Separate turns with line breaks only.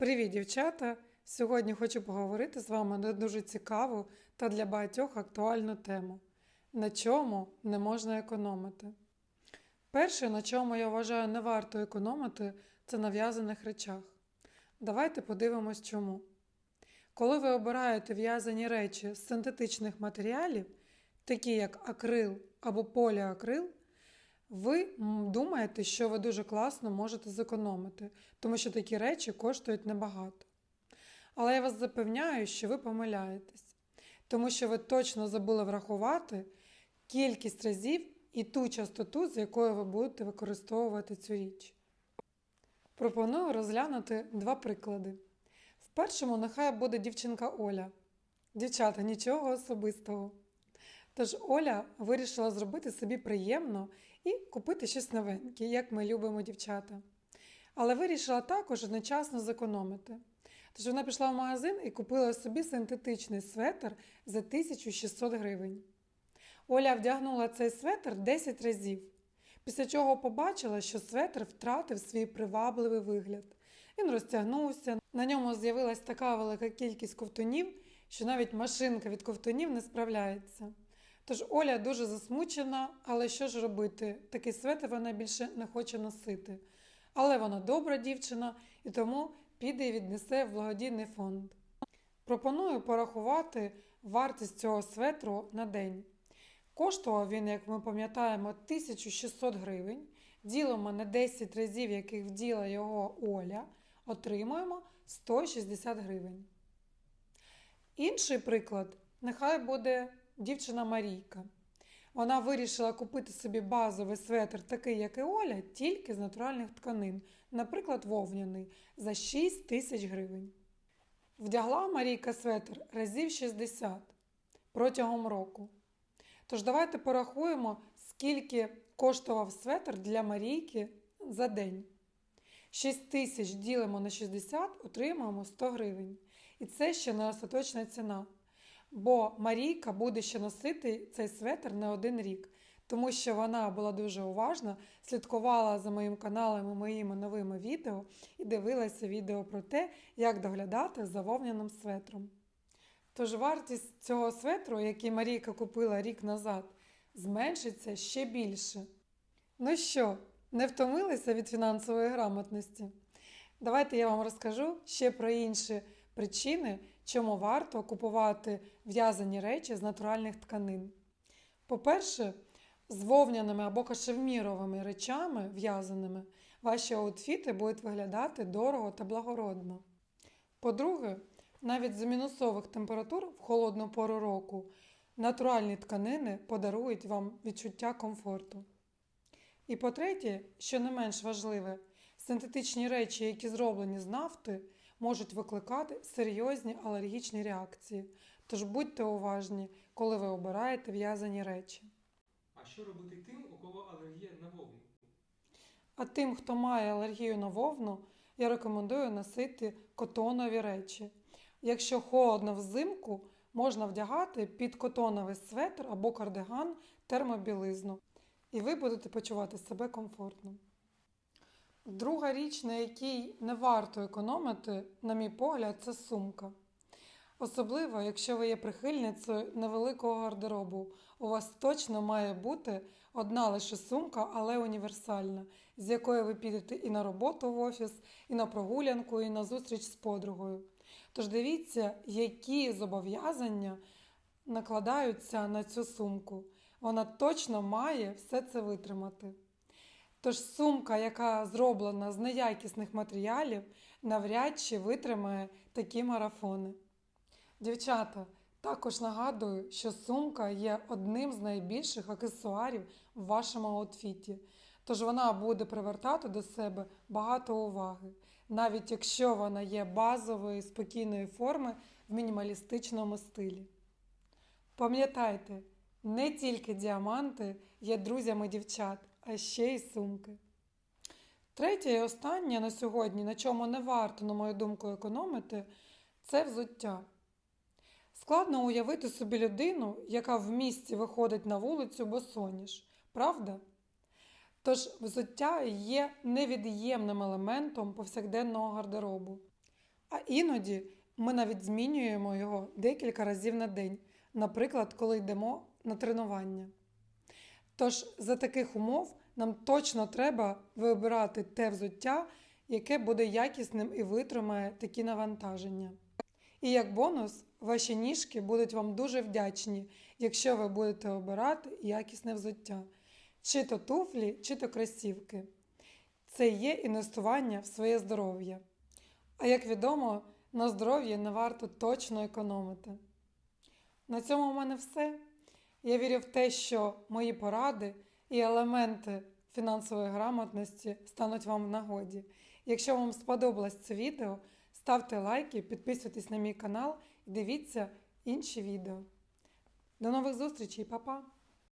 Привіт, дівчата! Сьогодні хочу поговорити з вами на дуже цікаву та для багатьох актуальну тему. На чому не можна економити? Перше, на чому я вважаю не варто економити, це на в'язаних речах. Давайте подивимось чому. Коли ви обираєте в'язані речі з синтетичних матеріалів, такі як акрил або поліакрил, ви думаєте, що ви дуже класно можете зекономити, тому що такі речі коштують небагато. Але я вас запевняю, що ви помиляєтесь, тому що ви точно забули врахувати кількість разів і ту частоту, з якою ви будете використовувати цю річ. Пропоную розглянути два приклади. В першому нехай буде дівчинка Оля. Дівчата, нічого особистого. Тож Оля вирішила зробити собі приємно і купити щось новеньке, як ми любимо дівчата. Але вирішила також одночасно зекономити. Тож вона пішла в магазин і купила собі синтетичний светр за 1600 гривень. Оля вдягнула цей светр 10 разів, після чого побачила, що светр втратив свій привабливий вигляд. Він розтягнувся, на ньому з'явилась така велика кількість ковтунів, що навіть машинка від ковтунів не справляється. Тож Оля дуже засмучена, але що ж робити? Такий светр вона більше не хоче носити. Але вона добра дівчина і тому піде і віднесе в благодійний фонд. Пропоную порахувати вартість цього светру на день. Коштував він, як ми пам'ятаємо, 1600 гривень. Ділимо на 10 разів, яких вділа його Оля, отримуємо 160 гривень. Інший приклад нехай буде дівчина Марійка. Вона вирішила купити собі базовий светр, такий, як і Оля, тільки з натуральних тканин, наприклад, вовняний, за 6 тисяч гривень. Вдягла Марійка светр разів 60 протягом року. Тож давайте порахуємо, скільки коштував светр для Марійки за день. 6 тисяч ділимо на 60, отримуємо 100 гривень. І це ще не остаточна ціна. Бо Марійка буде ще носити цей светр не один рік, тому що вона була дуже уважна, слідкувала за моїм каналом і моїми новими відео і дивилася відео про те, як доглядати за вовняним светром. Тож вартість цього светру, який Марійка купила рік назад, зменшиться ще більше. Ну що, не втомилися від фінансової грамотності? Давайте я вам розкажу ще про інші причини, чому варто купувати в'язані речі з натуральних тканин. По-перше, з вовняними або кашевміровими речами в'язаними ваші аутфіти будуть виглядати дорого та благородно. По-друге, навіть з мінусових температур в холодну пору року натуральні тканини подарують вам відчуття комфорту. І по-третє, що не менш важливе, синтетичні речі, які зроблені з нафти, можуть викликати серйозні алергічні реакції. Тож будьте уважні, коли ви обираєте в'язані речі.
А що робити тим, у кого алергія на вовну?
А тим, хто має алергію на вовну, я рекомендую носити котонові речі. Якщо холодно взимку, можна вдягати під котоновий светр або кардиган термобілизну, і ви будете почувати себе комфортно. Друга річ, на якій не варто економити, на мій погляд, це сумка. Особливо, якщо ви є прихильницею невеликого гардеробу, у вас точно має бути одна лише сумка, але універсальна, з якою ви підете і на роботу в офіс, і на прогулянку, і на зустріч з подругою. Тож дивіться, які зобов'язання накладаються на цю сумку. Вона точно має все це витримати. Тож сумка, яка зроблена з неякісних матеріалів, навряд чи витримає такі марафони. Дівчата, також нагадую, що сумка є одним з найбільших аксесуарів в вашому аутфіті, тож вона буде привертати до себе багато уваги, навіть якщо вона є базової спокійної форми в мінімалістичному стилі. Пам'ятайте, не тільки діаманти є друзями дівчат, а ще й сумки. Третє і останнє на сьогодні, на чому не варто, на мою думку, економити, це взуття. Складно уявити собі людину, яка в місті виходить на вулицю босоніж, правда? Тож взуття є невід'ємним елементом повсякденного гардеробу. А іноді ми навіть змінюємо його декілька разів на день, наприклад, коли йдемо на тренування. Тож за таких умов нам точно треба вибирати те взуття, яке буде якісним і витримає такі навантаження. І як бонус, ваші ніжки будуть вам дуже вдячні, якщо ви будете обирати якісне взуття, чи то туфлі, чи то кросівки. Це є інвестування в своє здоров'я. А як відомо, на здоров'ї не варто точно економити. На цьому в мене все. Я вірю в те, що мої поради і елементи фінансової грамотності стануть вам в нагоді. Якщо вам сподобалось це відео, ставте лайки, підписуйтесь на мій канал і дивіться інші відео. До нових зустрічей, па-па!